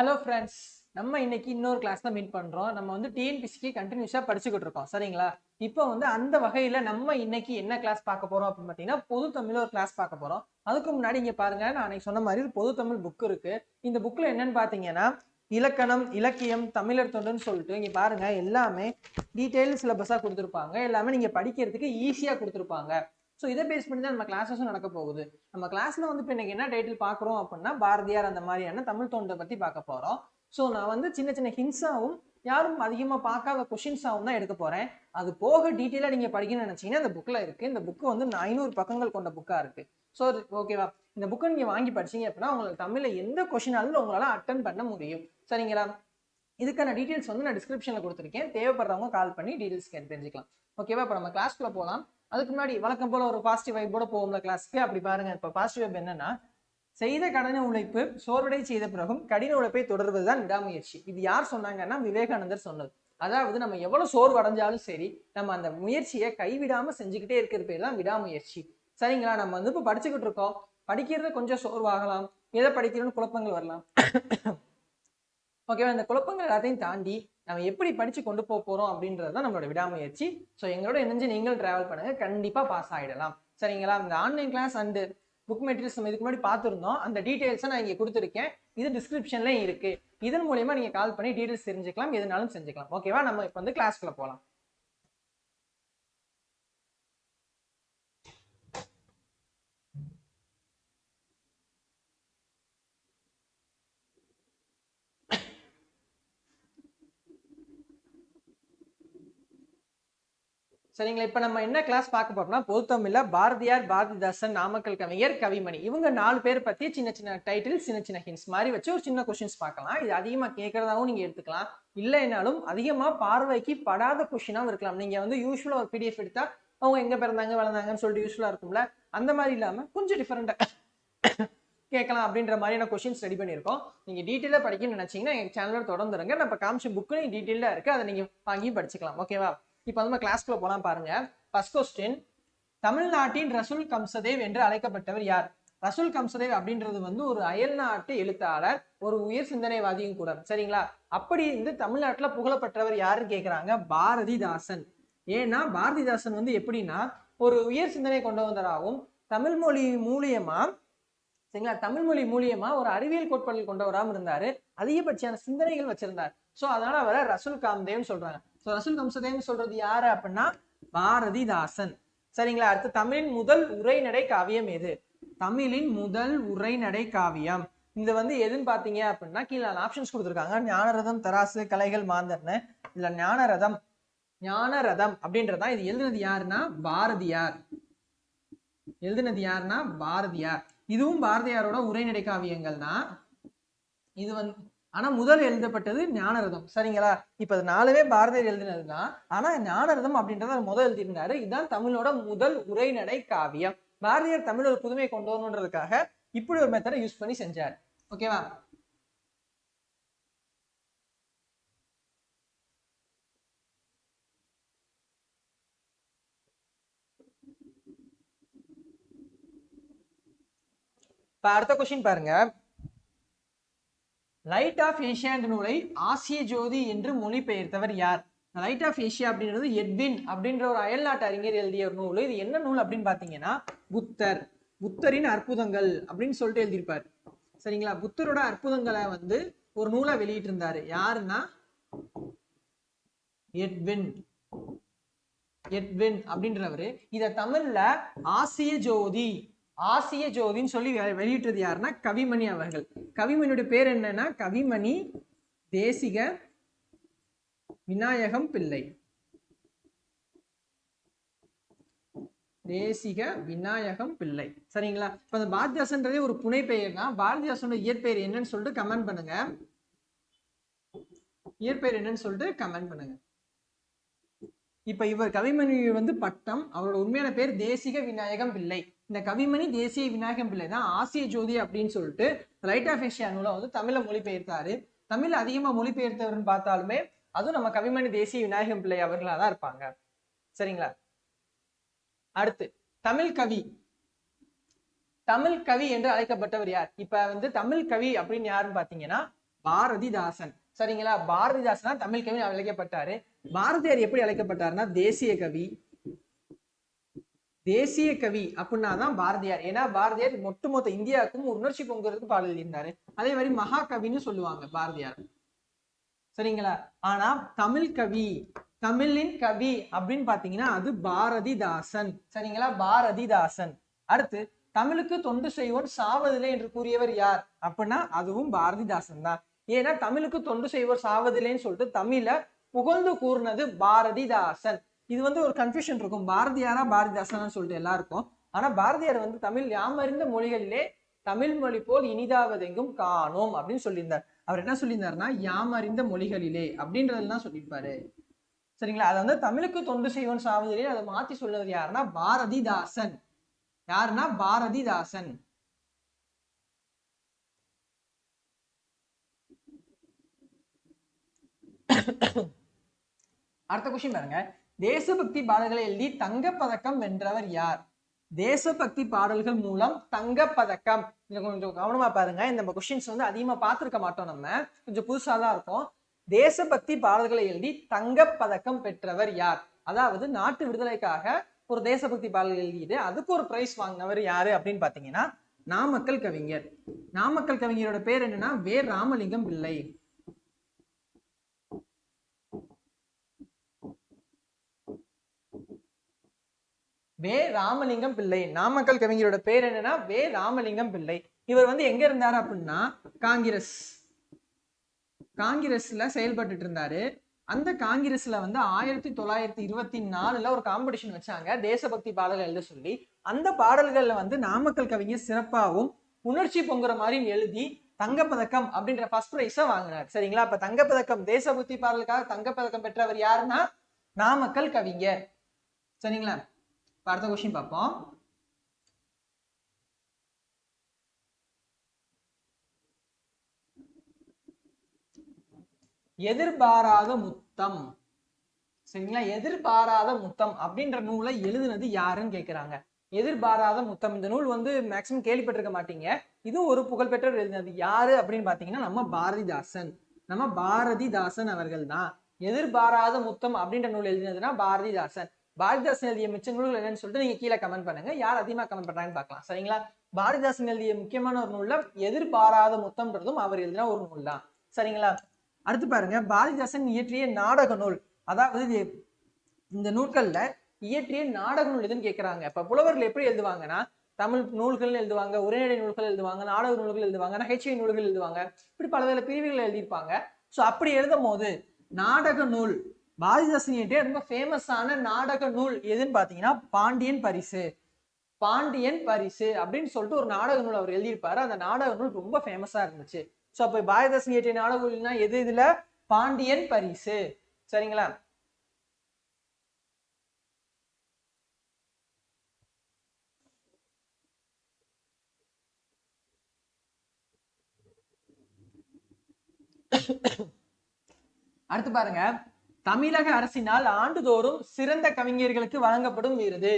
Hello friends நம்ம இன்னைக்கு இன்னொரு கிளாஸ் தான் மீட் பண்ணுறோம் நம்ம வந்து டிஎன்பிசிக்கு கண்டினியூஸாக படிச்சுக்கிட்டு இருக்கோம். சரிங்களா? இப்போ வந்து அந்த வகையில் நம்ம இன்னைக்கு என்ன கிளாஸ் பார்க்க போகிறோம் அப்படின்னு பார்த்தீங்கன்னா பொது தமிழ் ஒரு கிளாஸ் பார்க்க போகிறோம் அதுக்கு முன்னாடி இங்கே பாருங்க நான் அன்னைக்கு சொன்ன மாதிரி ஒரு பொது தமிழ் புக் இருக்கு. இந்த புக்கில் என்னன்னு பார்த்தீங்கன்னா இலக்கணம் இலக்கியம் தமிழர் தொண்டுன்னு சொல்லிட்டு இங்கே பாருங்க எல்லாமே டீட்டெயில் சிலபஸாக கொடுத்துருப்பாங்க. எல்லாமே நீங்கள் படிக்கிறதுக்கு ஈஸியாக கொடுத்துருப்பாங்க. ஸோ இதை பேஸ் பண்ணி தான் நம்ம கிளாஸஸும் நடக்க போகுது. நம்ம கிளாஸ்ல வந்து இப்போ இன்னைக்கு என்ன டைட்டில் பார்க்குறோம் அப்படின்னா பாரதியார் அந்த மாதிரியான தமிழ் தோன்றை பத்தி பார்க்க போறோம். ஸோ நான் வந்து சின்ன சின்ன ஹின்ஸாவும் யாரும் அதிகமாக பார்க்காத கொஷின்ஸாகவும் தான் எடுக்க போறேன். அது போக டீட்டெயிலாக நீங்க படிக்கணும்னு நினைச்சீங்கன்னா இந்த புக்கில் இருக்கு. இந்த புக்கு வந்து ஐநூறு பக்கங்கள் கொண்ட புக்கா இருக்கு. ஸோ ஓகேவா இந்த புக்கை நீங்க வாங்கி படிச்சீங்க அப்படின்னா உங்களுக்கு தமிழில் எந்த கொஷினாலும் உங்களால அட்டன் பண்ண முடியும். சரிங்களா? இதுக்கான டீட்டெயில்ஸ் வந்து நான் டிஸ்கிரிப்ஷன்ல கொடுத்துருக்கேன். தேவைப்படுறவங்க கால் பண்ணி டீட்டெயில்ஸ் கேட்டு தெரிஞ்சுக்கலாம். ஓகேவா இப்போ நம்ம கிளாஸ்க்குள்ள போகலாம் அதுக்கு முன்னாடி வழக்கம் போல ஒரு பாசிட்டிவ் வைப்போட போகும்ல கிளாஸ்க்கு அப்படி பாருங்க இப்போ பாசிட்டிவ் வைப் என்னன்னா செய்த கடின உழைப்பு சோர்வடை செய்த பிறகும் கடின உழைப்பை தொடர்வது தான் விடாமுயற்சி. இது யார் சொன்னாங்கன்னா விவேகானந்தர் சொன்னது. அதாவது நம்ம எவ்வளவு சோர்வு அடைஞ்சாலும் சரி நம்ம அந்த முயற்சியை கைவிடாம செஞ்சுக்கிட்டே இருக்கிற பேர் தான் விடாமுயற்சி. சரிங்களா? நம்ம வந்து இப்போ படிச்சுக்கிட்டு இருக்கோம். படிக்கிறது கொஞ்சம் சோர்வாகலாம். எதை படிக்கிறோன்னு குழப்பங்கள் வரலாம். ஓகேவா இந்த குழப்பங்கள் எல்லாத்தையும் தாண்டி நம்ம எப்படி படிச்சு கொண்டு போக போறோம் அப்படின்றது தான் நம்மளோட விடாமுயற்சி. ஸோ எங்களோட இணைஞ்சு நீங்கள் டிராவல் பண்ணுங்க. கண்டிப்பா பாஸ் ஆயிடலாம். சரிங்களா? இந்த online class and book materials நம்ம இதுக்கு முன்னாடி பார்த்துருந்தோம். அந்த டீட்டெயில்ஸை நான் இங்கே கொடுத்துருக்கேன். இது டிஸ்கிரிப்ஷன்லேயும் இருக்கு. இதன் மூலயமா நீங்கள் கால் பண்ணி டீட்டெயில்ஸ் தெரிஞ்சுக்கலாம். எதுனாலும் செஞ்சுக்கலாம். ஓகேவா நம்ம இப்போ வந்து கிளாஸ்க்குள்ளே போகலாம் சரிங்களா? இப்போ நம்ம என்ன கிளாஸ் பார்க்க போறோம்னா பொதுத்தமிழ்ல பாரதியார் பாரதிதாசன் நாமக்கல் கவிஞர் கவிமணி இவங்க நாலு பேர் பத்தி சின்ன சின்ன டைட்டில் சின்ன சின்ன ஹின்ஸ் மாதிரி வச்சு ஒரு சின்ன கொஸ்டின்ஸ் பார்க்கலாம். இது அதிகமா கேட்கறதாவும் நீங்க எடுத்துக்கலாம். இல்லைனாலும் அதிகமா பார்வைக்கு படாத கொஸ்டினாவும் இருக்கலாம். நீங்க வந்து யூஸ்வலா ஒரு பிடிஎஃப் எடுத்தா அவங்க எங்க பிறந்தாங்க வளர்ந்தாங்கன்னு சொல்லிட்டு யூஸ்ஃபுல்லா இருக்கும்ல? அந்த மாதிரி இல்லாம கொஞ்சம் டிஃபரெண்டா கேட்கலாம் அப்படின்ற மாதிரியான கொஸ்டின்ஸ் ரெடி பண்ணியிருக்கோம். நீங்க டீட்டெயிலாக படிக்கணும்னு நினைச்சீங்கன்னா எங்க சேனலோட தொடர்ந்துருங்க நம்ம காமிச்ச புக்கு டீட்டெயிலாக இருக்கு. அதை நீங்க வாங்கி படிச்சுக்கலாம். ஓகேவா இப்போ நம்ம கிளாஸ்க்குள்ள போலாம் பாருங்க. ஃபர்ஸ்ட் கொஸ்டின் தமிழ்நாட்டின் ரசூல் கம்சதேவ் என்று அழைக்கப்பட்டவர் யார்? ரசூல் கம்சதேவ் அப்படின்றது வந்து ஒரு அயல்நாட்டு எழுத்தாளர் ஒரு உயர் சிந்தனைவாதியும் கூட. சரிங்களா? அப்படி இந்த தமிழ்நாட்டில் புகழப்பட்டவர் யாருன்னு கேக்குறாங்க? பாரதிதாசன். ஏன்னா பாரதிதாசன் வந்து எப்படின்னா ஒரு உயர் சிந்தனை கொண்டு வந்தவராகவும் தமிழ் மொழி மூலியமா சரிங்களா? தமிழ் மொழி மூலியமா ஒரு அறிவியல் கோட்பாடுகள் கொண்டவராகவும் இருந்தாரு. அதிகபட்சியான சிந்தனைகள் வச்சிருந்தார். சோ அதனால அவரை ரசூல் காம்தேவ்னு சொல்றாங்க. ஸோ ரசூல் கம்சதேன்னு சொல்றது யாரு அப்படின்னா பாரதிதாசன். சரிங்களா? அடுத்து தமிழின் முதல் உரைநடை காவியம் எது? தமிழின் முதல் உரைநடை காவியம். இது வந்து எதுன்னு பாத்தீங்க அப்படின்னா கீழே ஆப்ஷன்ஸ் கொடுத்துருக்காங்க. ஞானரதம் தராசு கலைகள் மாந்தர்னு. இதுல ஞானரதம் ஞானரதம் அப்படின்றதான் இது எழுதுனது யாருன்னா? பாரதியார். எழுதுனது யாருன்னா? பாரதியார். இதுவும் பாரதியாரோட உரைநடை காவியங்கள் தான் இது வந்து ஆனா முதல் எழுதப்பட்டது ஞானரதம். சரிங்களா? இப்ப அது நாலுமே பாரதியார் எழுதினது தான் ஆனா ஞானரதம் அப்படின்றத அவர் முதல் எழுதியிருந்தாரு. இதுதான் தமிழோட முதல் உரைநடை காவியம். பாரதியார் தமிழ் ஒரு புதுமை கொண்டு வரணுன்றதுக்காக இப்படி ஒரு மெத்தடை யூஸ் பண்ணி செஞ்சார். ஓகேவா இப்போ அடுத்த கொஸ்டின் பாருங்க. லைட் ஆஃப் ஏஷியா நூலை ஆசிய ஜோதி என்று மொழிபெயர்த்தவர் யார்? லைட் ஆஃப் ஏஷியா அப்படின்றது எட்வின் அப்படின்ற ஒரு அயல்நாட்டு அறிஞர் எழுதிய ஒரு நூல். இது என்ன நூல் அப்படின்னு பார்த்தீங்கன்னா புத்தர். புத்தரின் அற்புதங்கள் அப்படின்னு சொல்லிட்டு எழுதியிருப்பார். சரிங்களா? புத்தரோட அற்புதங்களை வந்து ஒரு நூலை வெளியிட்டிருந்தாரு. யாருன்னா? எட்வின் எட்வின் அப்படின்றவரு. இதை தமிழ்ல ஆசிய ஜோதி ஆசிய ஜோதின்னு சொல்லி வெ- வெளியிட்டது யாருன்னா கவிமணி அவர்கள். கவிமணியோட பேர் என்னன்னா கவிமணி தேசிக விநாயகம் பிள்ளை. தேசிக விநாயகம் பிள்ளை. சரிங்களா? இப்ப அந்த பாரதிதாசன்றதே ஒரு புனை பெயர் தான் பாரதிதாசனோட இயற்பெயர் என்னன்னு சொல்லிட்டு கமெண்ட் பண்ணுங்க. இயற்பெயர் என்னன்னு சொல்லிட்டு கமெண்ட் பண்ணுங்க. இப்ப இவர் கவிமணி வந்து பட்டம் அவரோட உண்மையான பேர் தேசிக விநாயகம் பிள்ளை. இந்த கவிமணி தேசிய விநாயகம் பிள்ளை தான் ஆசிய ஜோதி அப்படின்னு சொல்லிட்டு ரைட் ஆஃப் ஏஷியா நூலை வந்து தமிழ்ல மொழிபெயர்த்தாரு. தமிழ் அதிகமா மொழிபெயர்த்தவர்னு பார்த்தாலுமே அதுவும் நம்ம கவிமணி தேசிய விநாயகம் பிள்ளை அவர்களா தான் இருப்பாங்க. சரிங்களா? அடுத்து தமிழ் கவி. தமிழ் கவி என்று அழைக்கப்பட்டவர் யார்? இப்ப வந்து தமிழ் கவி அப்படின்னு யாருன்னு பாத்தீங்கன்னா பாரதிதாசன். சரிங்களா? பாரதிதாசனா தமிழ் கவி அழைக்கப்பட்டாரு. பாரதியார் எப்படி அழைக்கப்பட்டாருன்னா தேசிய கவி தேசிய கவி அப்படின்னா தான் பாரதியார். ஏன்னா பாரதியார் ஒட்டுமொத்த இந்தியாவுக்கும் உணர்ச்சி பொங்குறதுக்கு பாடல் எழுதியிருந்தாரு. அதே மாதிரி மகாகவின்னு சொல்லுவாங்க பாரதியார். சரிங்களா? ஆனா தமிழ் கவி தமிழின் கவி அப்படின்னு பாத்தீங்கன்னா அது பாரதிதாசன். சரிங்களா? பாரதிதாசன். அடுத்து தமிழுக்கு தொண்டு செய்வோன் சாவதில்லை என்று கூறியவர் யார்? அப்படின்னா அதுவும் பாரதிதாசன் தான். ஏன்னா தமிழுக்கு தொண்டு செய்வோர் சாவதில்லைன்னு சொல்லிட்டு தமிழ புகழ்ந்து கூறினது பாரதிதாசன். இது வந்து ஒரு கன்ஃபியூஷன் இருக்கும். பாரதியாரா பாரதிதாசன் சொல்லிட்டு எல்லாருக்கும். ஆனா பாரதியார் வந்து தமிழ் யாமறிந்த மொழிகளிலே தமிழ் மொழி போல் இனிதாவதெங்கும் காணோம் அப்படின்னு சொல்லியிருந்தார். அவர் என்ன சொல்லியிருந்தாருன்னா யாமறிந்த மொழிகளிலே அப்படின்றதெல்லாம் சொல்லியிருப்பாரு. சரிங்களா? அதை வந்து தமிழுக்கு தொண்டு செய்வன் சாவதிலே அதை மாத்தி சொல்றது யாருன்னா பாரதிதாசன். யாருன்னா பாரதிதாசன். அடுத்த கொஸ்டின் பாருங்க. தேசபக்தி பாடல்களை எழுதி தங்கப்பதக்கம் வென்றவர் யார்? தேசபக்தி பாடல்கள் மூலம் தங்கப்பதக்கம். இதை கொஞ்சம் கவனமா பாருங்க. இந்த கொஸ்டின்ஸ் வந்து அதிகமா பார்த்துருக்க மாட்டோம் நம்ம. கொஞ்சம் புதுசா தான் இருக்கும். தேசபக்தி பாடல்களை எழுதி தங்கப்பதக்கம் பெற்றவர் யார்? அதாவது நாட்டு விடுதலைக்காக ஒரு தேசபக்தி பாடல்கள் எழுதிட்டு அதுக்கு ஒரு பிரைஸ் வாங்கினவர் யாரு அப்படின்னு பாத்தீங்கன்னா நாமக்கல் கவிஞர். நாமக்கல் கவிஞரோட பேர் என்னன்னா வே. ராமலிங்கம் பிள்ளை. வே ராமலிங்கம் பிள்ளை. நாமக்கல் கவிஞரோட பேர் என்னன்னா வே ராமலிங்கம் பிள்ளை. இவர் வந்து எங்க இருந்தாரு அப்படின்னா காங்கிரஸ். காங்கிரஸ்ல செயல்பட்டுட்டு இருந்தாரு. அந்த காங்கிரஸ்ல வந்து ஆயிரத்தி தொள்ளாயிரத்தி இருபத்தி நாலுல ஒரு காம்படிஷன் வச்சாங்க. தேசபக்தி பாடல்கள் எழுத சொல்லி. அந்த பாடல்கள்ல வந்து நாமக்கல் கவிஞர் சிறப்பாகவும் உணர்ச்சி பொங்குற மாதிரியும் எழுதி தங்கப்பதக்கம் அப்படின்ற ஃபர்ஸ்ட் ப்ரைஸை வாங்கினார். சரிங்களா? அப்ப தங்கப்பதக்கம் தேசபக்தி பாடலுக்காக தங்கப்பதக்கம் பெற்றவர் யாருன்னா நாமக்கல் கவிஞர். சரிங்களா? அடுத்த கொஸ்டின் பார்ப்போம் எதிர்பாராத முத்தம். சரிங்களா? எதிர்பாராத முத்தம் அப்படின்ற நூலை எழுதுனது யாருன்னு கேட்குறாங்க எதிர்பாராத முத்தம். இந்த நூல் வந்து மேக்சிமம் கேள்விப்பட்டிருக்க மாட்டீங்க. இது ஒரு புகழ்பெற்ற எழுதினது யாரு அப்படின்னு பாத்தீங்கன்னா நம்ம பாரதிதாசன். நம்ம பாரதிதாசன் அவர்கள் தான். எதிர்பாராத முத்தம் அப்படின்ற நூல் எழுதினதுன்னா பாரதிதாசன். பாரதிதாசன் எழுதிய மிச்ச நூல்கள் என்னன்னு சொல்லிட்டு நீங்க கீழே கமெண்ட் பண்ணுங்க. யார் அதிகமா கமெண்ட் பண்றாங்கன்னு பார்க்கலாம். சரிங்களா? பாரதிதாசன் எழுதிய முக்கியமான ஒரு நூல்ல எதிர்பாராத முத்தம்ன்றதும் அவர் எழுதின ஒரு நூல் தான் சரிங்களா? அடுத்து பாருங்க. பாரதிதாசன் இயற்றிய நாடக நூல். அதாவது இந்த நூல்கள்ல இயற்றிய நாடக நூல் எதுன்னு கேட்கிறாங்க இப்ப புலவர்கள் எப்படி எழுதுவாங்கன்னா தமிழ் நூல்கள் எழுதுவாங்க உரைநடை நூல்கள் எழுதுவாங்க நாடக நூல்கள் எழுதுவாங்க நகைச்சுவை நூல்கள் எழுதுவாங்க. இப்படி பலவேறு பிரிவுகள் எழுதியிருப்பாங்க. ஸோ அப்படி எழுதும் போது நாடக நூல் பாரதிதாசன் ரொம்ப ஃபேமஸான நாடக நூல் எதுன்னு பாத்தீங்கன்னா பாண்டியன் பரிசு. பாண்டியன் பரிசு அப்படின்னு சொல்லிட்டு ஒரு நாடக நூல் அவர் எழுதியிருப்பாரு. அந்த நாடக நூல் ரொம்ப ஃபேமஸாக இருந்துச்சு. ஸோ அப்போ பாரதிதாசன் இயற்றிய நாடக நூல்னா எது இதுல? பாண்டியன் பரிசு. சரிங்களா? அடுத்து பாருங்க. தமிழக அரசினால் ஆண்டுதோறும் சிறந்த கவிஞர்களுக்கு வழங்கப்படும் விருது.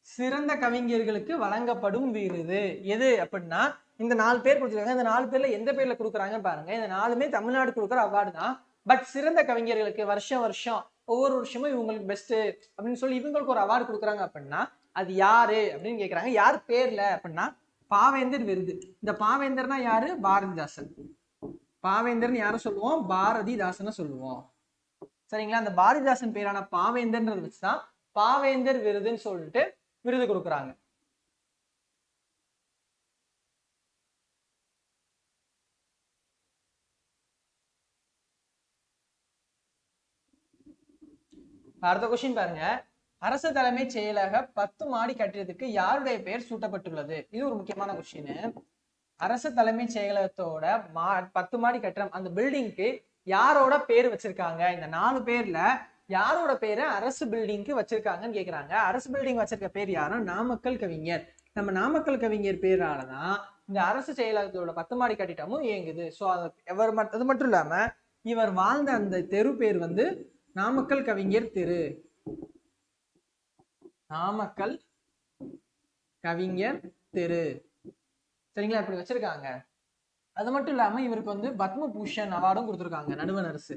சிறந்த கவிஞர்களுக்கு வழங்கப்படும் விருது. எது அப்படின்னா இந்த நாலு பேர் கொடுத்துருக்காங்க. இந்த நாலு பேர்ல எந்த பேர்ல கொடுக்குறாங்கன்னு பாருங்க. இந்த நாலுமே தமிழ்நாடு கொடுக்குற அவார்டு தான். பட் சிறந்த கவிஞர்களுக்கு வருஷம் வருஷம் ஒவ்வொரு வருஷமும் இவங்களுக்கு பெஸ்ட் அப்படின்னு சொல்லி இவங்களுக்கு ஒரு அவார்டு கொடுக்குறாங்க அப்படின்னா அது யாரு அப்படின்னு கேட்கறாங்க யார் பேர்ல அப்படின்னா பாவேந்தர் விருது. இந்த பாவேந்தர்னா யாரு? பாரதிதாசன். பாவேந்தர்னு யாரும் சொல்லுவோம்? பாரதிதாசனை சொல்லுவோம். சரிங்களா? அந்த பாரதிதாசன் பேரான பாவேந்தர்ன்றது வச்சுதான் பாவேந்தர் விருதுன்னு சொல்லிட்டு விருது கொடுக்குறாங்க. அடுத்த கொஸ்டின் பாருங்க. அரசு தலைமைச் செயலக பத்து மாடி கட்டிடத்துக்கு யாருடைய பெயர் சூட்டப்பட்டுள்ளது? இது ஒரு முக்கியமான கொஸ்டின் அரசு தலைமைச் செயலகத்தோட மா பத்து மாடி கட்டிடம் அந்த பில்டிங்க்கு யாரோட பேர் வச்சிருக்காங்க? இந்த நாலு பேர்ல யாரோட பேரை அரசு பில்டிங்க்கு வச்சிருக்காங்கன்னு கேக்குறாங்க. அரசு பில்டிங் வச்சிருக்க பேர் யாரும் நாமக்கல் கவிஞர். நம்ம நாமக்கல் கவிஞர் பேராலதான் இந்த அரசு செயலகத்தோட பத்து மாடி கட்டிட்டமும் இயங்குது. ஸோ அது எவர் அது மட்டும் இல்லாம இவர் வாழ்ந்த அந்த தெரு பேர் வந்து நாமக்கல் கவிஞர் தெரு. நாமக்கல் கவிஞர் தெரு. சரிங்களா? இப்படி வச்சிருக்காங்க. அது மட்டும் இல்லாம இவருக்கு வந்து பத்ம பூஷன் அவார்டும் கொடுத்துருக்காங்க நடுவன் அரசு.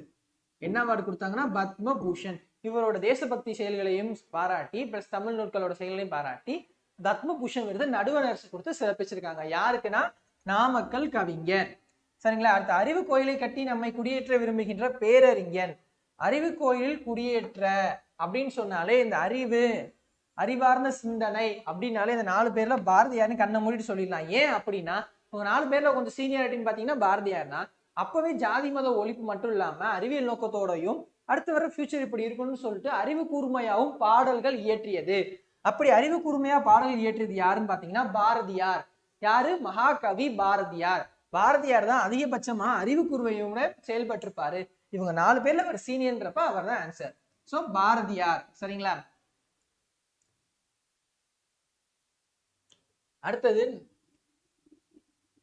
என்ன அவார்டு கொடுத்தாங்கன்னா பத்ம பூஷன் இவரோட தேசபக்தி செயல்களையும் பாராட்டி பிளஸ் தமிழ் நூல்களோட செயல்களையும் பாராட்டி பத்ம பூஷன் விருது நடுவன் அரசு கொடுத்து சிறப்பிச்சிருக்காங்க. யாருக்குன்னா நாமக்கல் கவிஞர். சரிங்களா? அடுத்த அறிவு கோயிலை கட்டி நம்மை குடியேற்ற விரும்புகின்ற பேரறிஞன் அறிவு கோயில் குடியேற்ற அப்படின்னு சொன்னாலே இந்த அறிவு அறிவார்ந்த சிந்தனை அப்படின்னாலே இந்த நாலு பேர்ல பாரதியார்னு கண்ணை மூடிட்டு சொல்லிடலாம். ஏன் அப்படின்னா உங்க நாலு பேர்ல கொஞ்சம் சீனியாரிட்டின்னு பாத்தீங்கன்னா பாரதியார்னா அப்பவே ஜாதி மத ஒழிப்பு மட்டும் இல்லாம அறிவியல் நோக்கத்தோடையும் அடுத்து வர ஃபியூச்சர் இப்படி இருக்கும்னு சொல்லிட்டு அறிவு கூர்மையாகவும் பாடல்கள் இயற்றியது. அப்படி அறிவு கூர்மையா பாடல்கள் இயற்றியது யாருன்னு பாத்தீங்கன்னா பாரதியார். யாரு? மகாகவி பாரதியார். பாரதியார் தான் அதிகபட்சமா அறிவு கூர்மையோட செயல்பட்டிருப்பாரு. இவங்க நாலு பேர்ல ஒரு சீனியர்ன்றப்ப அவர் தான் ஆன்சர் சோ பாரதியார். சரிங்களா? அடுத்தது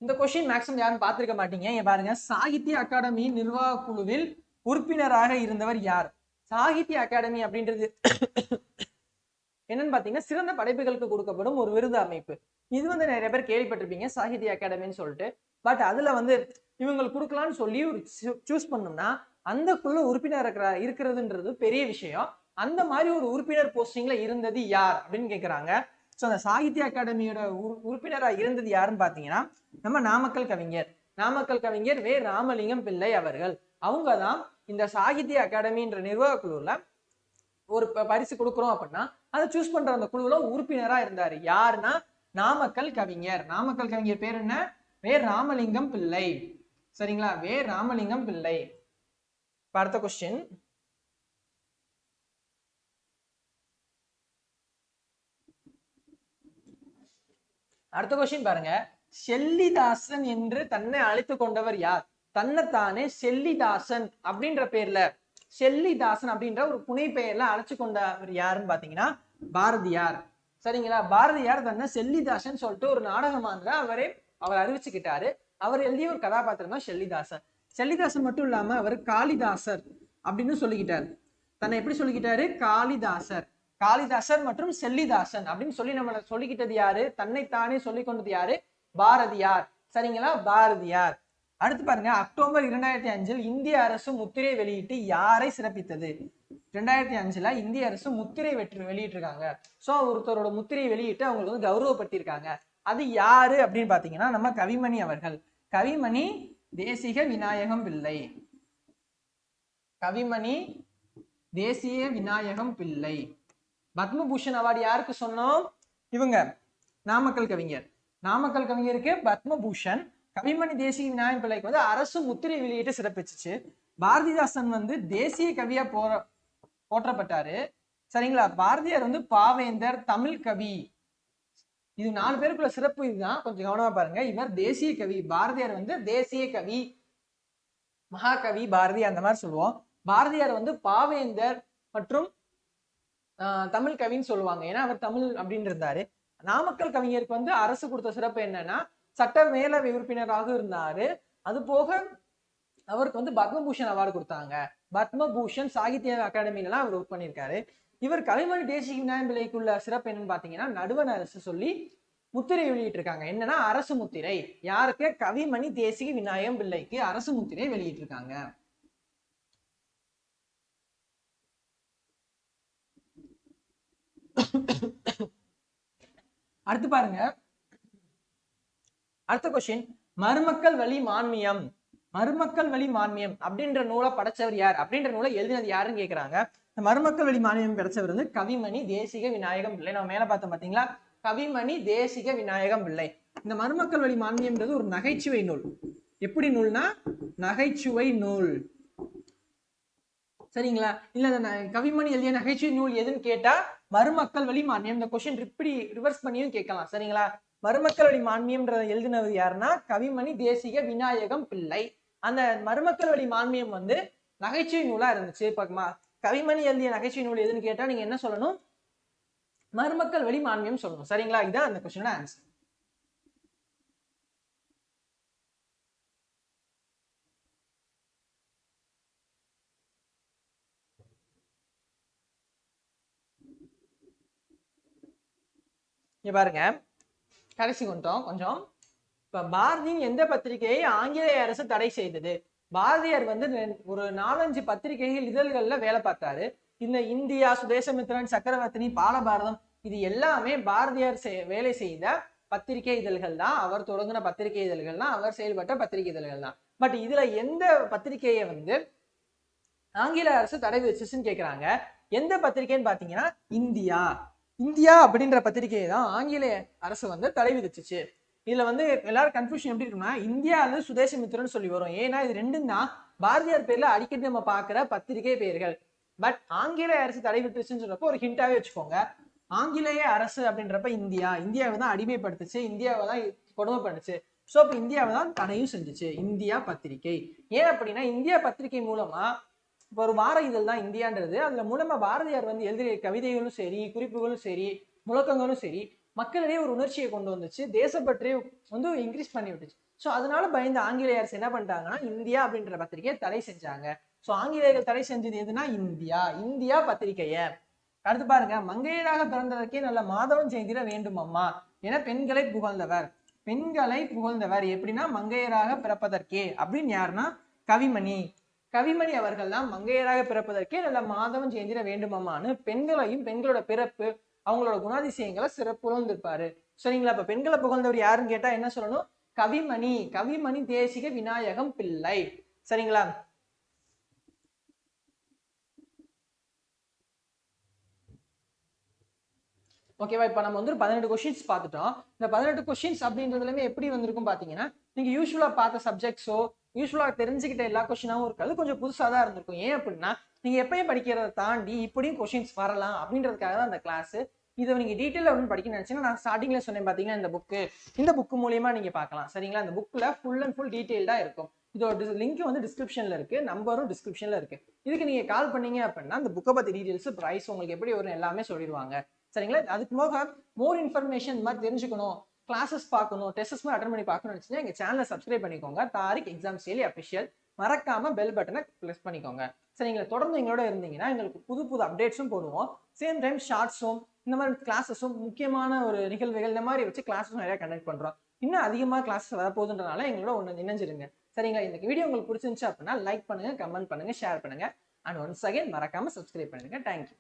இந்த கொஸ்டின் மேக்ஸிமம் யாரும் பார்த்திருக்க மாட்டீங்க. ஏன் பாருங்க. சாகித்ய அகாடமி நிர்வாக குழுவில் உறுப்பினராக இருந்தவர் யார்? சாகித்ய அகாடமி அப்படின்றது என்னன்னு பாத்தீங்கன்னா சிறந்த படைப்புகளுக்கு கொடுக்கப்படும் ஒரு விருது அமைப்பு. இது வந்து நிறைய பேர் கேள்விப்பட்டிருப்பீங்க சாகித்ய அகாடமின்னு சொல்லிட்டு. பட் அதுல வந்து இவங்களுக்கு கொடுக்கலாம்னு சொல்லி ஒரு சூஸ் பண்ணோம்னா அந்த குழு உறுப்பினர் இருக்கிற இருக்கிறதுன்றது பெரிய விஷயம். அந்த மாதிரி ஒரு உறுப்பினர் போஸ்டிங்ல இருந்தது யார் அப்படின்னு கேக்குறாங்க. ஸோ அந்த சாகித்ய அகாடமியோட உறுப்பினராக இருந்தது யாருன்னு பார்த்தீங்கன்னா நம்ம நாமக்கல் கவிஞர். நாமக்கல் கவிஞர் வே. ராமலிங்கம் பிள்ளை அவர்கள். அவங்க தான் இந்த சாகித்ய அகாடமின்ற நிர்வாக குழுவில் ஒரு ப- பரிசு கொடுக்குறோம் அப்படின்னா அதை சூஸ் பண்ற அந்த குழுவுல உறுப்பினரா இருந்தாரு. யாருன்னா நாமக்கல் கவிஞர். நாமக்கல் கவிஞர் பேர் என்ன? வே. ராமலிங்கம் பிள்ளை. சரிங்களா? வே. ராமலிங்கம் பிள்ளை. இப்ப அடுத்த கொஸ்டின் அடுத்த கொஸ்டின் பாருங்க. செல்லிதாசன் என்று தன்னை அழைத்துக் கொண்டவர் யார்? தன்னைத்தானே செல்லிதாசன் அப்படின்ற பேர்ல செல்லிதாசன் அப்படின்ற ஒரு புனை பெயர்ல அழைச்சு கொண்டவர் யாருன்னு பாத்தீங்கன்னா பாரதியார். சரிங்களா? பாரதியார் தன்னை செல்லிதாசன் சொல்லிட்டு ஒரு நாடகமாந்திர அவரே அவர் அறிவிச்சுக்கிட்டாரு. அவர் எழுதிய ஒரு கதாபாத்திரம் தான் செல்லிதாசன். செல்லிதாசன் மட்டும் இல்லாம அவர் காளிதாசர் அப்படின்னு சொல்லிக்கிட்டாரு. தன்னை எப்படி சொல்லிக்கிட்டாரு? காளிதாசர். காளிதாசர் மற்றும் செல்லிதாசன் அப்படின்னு சொல்லி நம்ம சொல்லிக்கிட்டது யாரு? தன்னைத்தானே சொல்லி கொண்டது யாரு? பாரதியார். சரிங்களா? பாரதியார். அடுத்து பாருங்க அக்டோபர் இரண்டாயிரத்தி அஞ்சில் இந்திய அரசு முத்திரை வெளியிட்டு யாரை சிறப்பித்தது? ரெண்டாயிரத்தி அஞ்சுல இந்திய அரசு முத்திரை வெற்றி வெளியிட்டிருக்காங்க. சோ ஒருத்தரோட முத்திரை வெளியிட்டு அவங்களுக்கு வந்து கௌரவப்படுத்தியிருக்காங்க. அது யாரு அப்படின்னு பாத்தீங்கன்னா நம்ம கவிமணி அவர்கள். கவிமணி தேசிக விநாயகம் பிள்ளை. கவிமணி தேசிய விநாயகம் பிள்ளை. பத்மபூஷன் அவார்டு யாருக்கு சொன்னோம்? இவங்க நாமக்கல் கவிஞர். நாமக்கல் கவிஞருக்கு பத்மபூஷன். கவிமணி தேசிய விநாயகம் பிள்ளைக்கு வந்து அரசு முத்திரை வெளியிட்டு சிறப்பிச்சிச்சு. பாரதிதாசன் வந்து தேசிய கவியா போற போற்றப்பட்டாரு. சரிங்களா? பாரதியார் வந்து பாவேந்தர் தமிழ் கவி. இது நாலு பேருக்குள்ள சிறப்பு இதுதான். கொஞ்சம் கவனமா பாருங்க. இவர் தேசிய கவி. பாரதியார் வந்து தேசிய கவி. மகாகவி பாரதி அந்த மாதிரி சொல்லுவோம். பாரதியார் வந்து பாவேந்தர் மற்றும் தமிழ் கவின்னு சொல்லுவாங்க. ஏன்னா அவர் தமிழ் அப்படின்னு இருந்தாரு நாமக்கல் கவிஞருக்கு வந்து அரசு கொடுத்த சிறப்பு என்னன்னா சட்ட மேலவை உறுப்பினராக இருந்தாரு. அது போக அவருக்கு வந்து பத்மபூஷன் அவார்டு கொடுத்தாங்க. பத்மபூஷன் சாகித்ய அகாடமிலாம் அவர் ஒர்க் பண்ணியிருக்காரு. இவர் கவிமணி தேசிய விநாயகம் பிள்ளைக்குள்ள சிறப்பு என்னன்னு பாத்தீங்கன்னா நடுவண் அரசு சொல்லி முத்திரை வெளியிட்டிருக்காங்க. என்னன்னா அரசு முத்திரை. யாருக்கு? கவிமணி தேசிக விநாயகம் பிள்ளைக்கு அரசு முத்திரை வெளியிட்டிருக்காங்க. அடுத்து பாருங்க. அடுத்த கொஸ்டின் மருமக்கள் வழி மான்மியம். மருமக்கள் வழி மான்மியம் அப்படின்ற நூலை படைச்சவர் யார்? அப்படின்ற நூலை எழுதினது யாருன்னு கேக்குறாங்க. இந்த மருமக்கள் வழி மானியம் கிடைச்சவர் வந்து கவிமணி தேசிக விநாயகம் பிள்ளை. நம்ம மேல பார்த்தோம் பாத்தீங்களா? கவிமணி தேசிக விநாயகம் பிள்ளை. இந்த மருமக்கள் வழி மான்மியம்ன்றது ஒரு நகைச்சுவை நூல். எப்படி நூல்னா? நகைச்சுவை நூல். சரிங்களா? இல்ல நான் கவிமணி எழுதிய நகைச்சுவை நூல் எதுன்னு கேட்டா மருமக்கள் வழி மான்மியம் இந்த கொஸ்டின் இப்படி ரிவர்ஸ் பண்ணியும் கேட்கலாம். சரிங்களா? மருமக்கள் வழி மான்மியம்ன்றதை எழுதினது யாருன்னா கவிமணி தேசிக விநாயகம் பிள்ளை. அந்த மருமக்கள் வழி மான்மியம் வந்து நகைச்சுவை நூலா இருந்துச்சு. இப்ப கவிமணி எழுதிய நகைச்சுவை நூல் எதுன்னு கேட்டா நீங்க என்ன சொல்லணும்? மருமக்கள் வழி மான்மியம் சொல்லணும். சரிங்களா? இதுதான் அந்த கொஸ்டினோட ஆன்சர் இங்கே பாருங்க. கடைசி கொஞ்சம் கொஞ்சம். இப்ப பாரதியின் எந்த பத்திரிகையை ஆங்கிலேய அரசு தடை செய்தது? பாரதியார் வந்து ஒரு நாலஞ்சு பத்திரிகைகள் இதழ்கள்ல வேலை பார்த்தாரு. இந்த இந்தியா சுதேசமித்ரன் சக்கரவர்த்தினி பாலபாரதம் இது எல்லாமே பாரதியார் வேலை செய்த பத்திரிகை இதழ்கள் தான். அவர் தொடங்கின பத்திரிகை இதழ்கள் தான் அவர் செயல்பட்ட பத்திரிகை இதழ்கள் தான். பட் இதுல எந்த பத்திரிகையை வந்து ஆங்கில அரசு தடை வச்சுன்னு கேட்குறாங்க எந்த பத்திரிகைன்னு பார்த்தீங்கன்னா இந்தியா. இந்தியா அப்படின்ற பத்திரிகையை தான் ஆங்கிலேய அரசு வந்து தடை விதிச்சிச்சு. இதுல வந்து எல்லாரும் கன்ஃபியூஷன் எப்படி இருக்குன்னா இந்தியா வந்து சுதேசமித்திரன்னு சொல்லி வரும். ஏன்னா இது ரெண்டும் தான் பாரதியார் பேர்ல அடிக்கடி நம்ம பார்க்குற பத்திரிகை பெயர்கள். பட் ஆங்கிலேய அரசு தடை விட்டுச்சுன்னு சொல்றப்போ ஒரு ஹிண்டாவே வச்சுக்கோங்க. ஆங்கிலேய அரசு அப்படின்றப்ப இந்தியா இந்தியாவை தான் அடிமைப்படுத்துச்சு இந்தியாவை தான் கொடுமை பண்ணுச்சு ஸோ இப்போ இந்தியாவை தான் தடையும் செஞ்சுச்சு. இந்தியா பத்திரிகை. ஏன் அப்படின்னா இந்தியா பத்திரிகை மூலமா இப்போ ஒரு வார இதழ் தான் இந்தியான்றது. அதில் மூலமாக பாரதியார் வந்து எழுதிய கவிதைகளும் சரி குறிப்புகளும் சரி முழக்கங்களும் சரி மக்களிடையே ஒரு உணர்ச்சியை கொண்டு வந்துச்சு. தேசப்பற்றியை வந்து இன்க்ரீஸ் பண்ணி விட்டுச்சு. ஸோ அதனால பயந்து ஆங்கிலேய அரசு என்ன பண்ணிட்டாங்கன்னா இந்தியா அப்படின்ற பத்திரிகையை தடை செஞ்சாங்க. ஸோ ஆங்கிலேயர்கள் தடை செஞ்சது எதுனா இந்தியா. இந்தியா பத்திரிகையை. அடுத்து பாருங்க மங்கையராக பிறந்ததற்கே நல்ல மாதவன் செய்திட வேண்டும் அம்மா என பெண்களை புகழ்ந்தவர். பெண்களை புகழ்ந்தவர். எப்படின்னா மங்கையராக பிறப்பதற்கே அப்படின்னு யாருன்னா கவிமணி. கவிமணி அவர்கள்லாம் மங்கையராக பிறப்பதற்கே நல்ல மாதவன் செய்திட வேண்டுமாமான்னு பெண்களையும் பெண்களோட பிறப்பு அவங்களோட குணாதிசயங்களை சிறப்புகழ்ந்திருப்பாரு சரிங்களா இப்ப பெண்களை புகழ்ந்தவர் யாருன்னு கேட்டா என்ன சொல்லணும்? கவிமணி. கவிமணி தேசிக விநாயகம் பிள்ளை. சரிங்களா? ஓகேவா இப்போ நம்ம வந்து பதினெட்டு கொஷின்ஸ் பார்த்துட்டோம். இந்த பதினெட்டு கொஷின்ஸ் அப்படின்றதுலயுமே எப்படி வந்திருக்கும் பார்த்தீங்கன்னா நீங்க யூஸ்வலா பார்த்த சப்ஜெக்ட்ஸோ யூஸ்ஃபுல்லாக தெரிஞ்சுக்கிட்ட எல்லா கொஷினாவும் இருக்காது கொஞ்சம் புதுசாக தான் இருந்திருக்கும். ஏன் அப்படின்னா நீங்க எப்பயும் படிக்கிறத தாண்டி இப்படியும் கொஷின்ஸ் வரலாம் அப்படின்றதுக்காக தான் அந்த கிளாஸ் இதை நீங்கள் டீட்டெயிலாக ஒன்று படிக்க நினைச்சீங்கன்னா நான் ஸ்டார்டிங்ல சொன்னேன் பார்த்தீங்கன்னா இந்த புக்கு இந்த புக்கு மூலியமா நீங்க பார்க்கலாம். சரிங்களா? இந்த புக்கில் ஃபுல் அண்ட் ஃபுல் டீட்டெயில்டாக இருக்கும். இதோட லிங்க் வந்து டிஸ்கிரிப்ஷனில் இருக்கு. நம்பரும் டிஸ்கிரிப்ஷன்ல இருக்கு. இதுக்கு நீங்க கால் பண்ணீங்க அப்படின்னா அந்த புக்கை பற்றி டீட்டெயில்ஸ் ப்ரைஸ் உங்களுக்கு எப்படி வரும் எல்லாமே சொல்லிடுவாங்க. சரிங்களா? அதுக்கு போக மோர் இன்ஃபர்மேஷன் இந்த மாதிரி தெரிஞ்சுக்கணும். கிளாஸஸ் பார்க்கணும் டெஸ்ட் மாதிரி அட்டன் பண்ணி பார்க்கணும்னு நினச்சிங்கன்னா எங்கள் சேனலை சப்ஸ்கிரைப் பண்ணிக்கோங்க. தாரிக் எக்ஸாம் சேலி அஃபிஷியல் மறக்காம பெல் பட்டனை ப்ரெஸ் பண்ணிக்கோங்க. சரி நீங்கள் தொடர்ந்து எங்களோட இருந்தீங்கன்னா எங்களுக்கு புது புது அப்டேட்ஸும் போடுவோம். சேம் டைம் ஷார்ட்ஸும் இந்த மாதிரி கிளாஸஸும் முக்கியமான ஒரு நிகழ்வுகள் இந்த மாதிரி வச்சு கிளாஸஸும் நிறையா கண்டக்ட் பண்ணுறோம் இன்னும் அதிகமாக கிளாஸஸ் வரப்போகுதுன்றனால எங்களோட ஒன்று இணைஞ்சிருங்க. சரிங்களா? இந்த வீடியோ உங்களுக்கு பிடிச்சிருந்துச்சு அப்படின்னா லைக் பண்ணுங்க கமெண்ட் பண்ணுங்க ஷேர் பண்ணுங்க. அண்ட் ஒன்ஸ் அகைன் மறக்காமல் சப்ஸ்கிரைப் பண்ணுங்க. Thank you